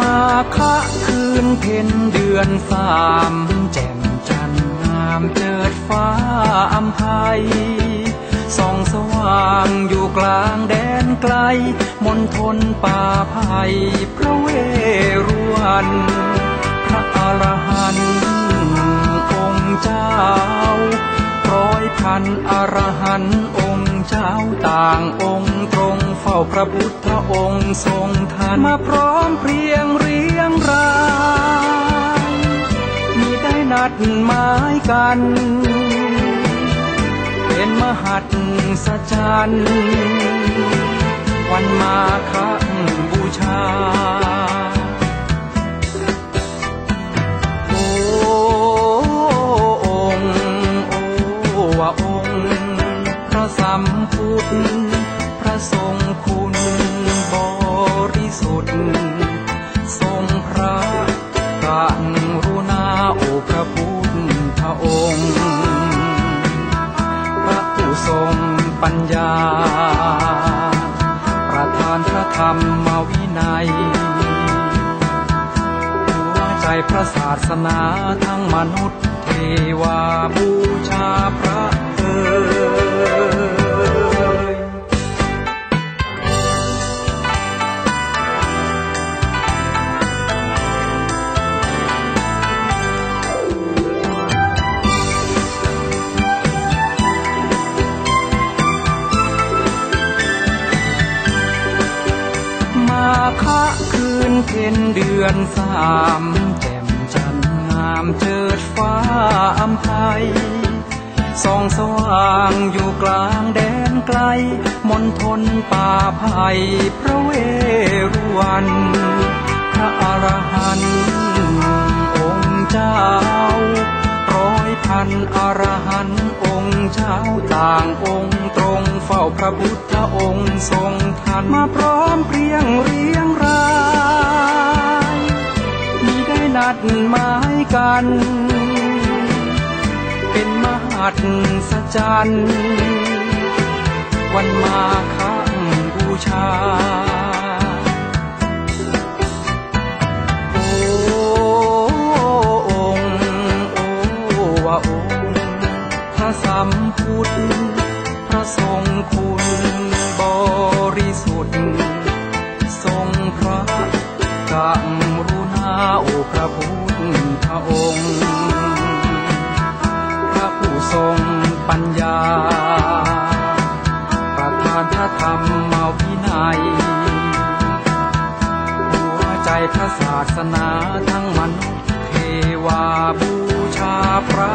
มาคะคืนเพ็ญเดือนสามแจ่มจันทร์งามเจิดฟ้าอำไพส่องสว่างอยู่กลางแดนไกล มนทนป่าไผ่พระเวรุวันพระอรหันต์องค์เจ้า ร้อยพันอรหันต์องค์เจ้าต่างองค์ตรงเฝ้าพระพุทธองค์ทรงทันมาพร้อมเพรียงเรียงรายมีได้นัดหมายกัน เป็นมหัศจรรย์ สัมพุทธพระทรงคุณบริสุทธิ์ทรงพระกรุณาโอพระพุทธองค์ พระผู้ทรงปัญญา ประทานพระธรรมวินัยหัวใจพระศาสนาทั้งมนุษย์เทวาบูชา คะคืนเพ็ญเดือนสามแจ่มจันงามเจิดฟ้าอำไพส่องสว่างอยู่กลางแดนไกล มนทนป่าไผ่พระเวรุวันพระอรหันต์องค์เจ้า ร้อยพันอรหันต์องค์เจ้าต่างองค์ตรง ระพุทธองค์ทรงทันมาพร้อมเพรียงเรียงรายมีได้นัดหมายกัน เป็นมหัศจรรย์วันมาฆบูชา โอ้องค์โอ้ว่าองค์พระสัมพุทธ ทรงคุณบริสุทธิ์ ทรงพระกรุณาโอพระพุทธองค์ พระผู้ทรงปัญญา ประทานพระธรรมวินัยหัวใจพระศาสนาทั้งมนุษย์เทวาบูชาพระ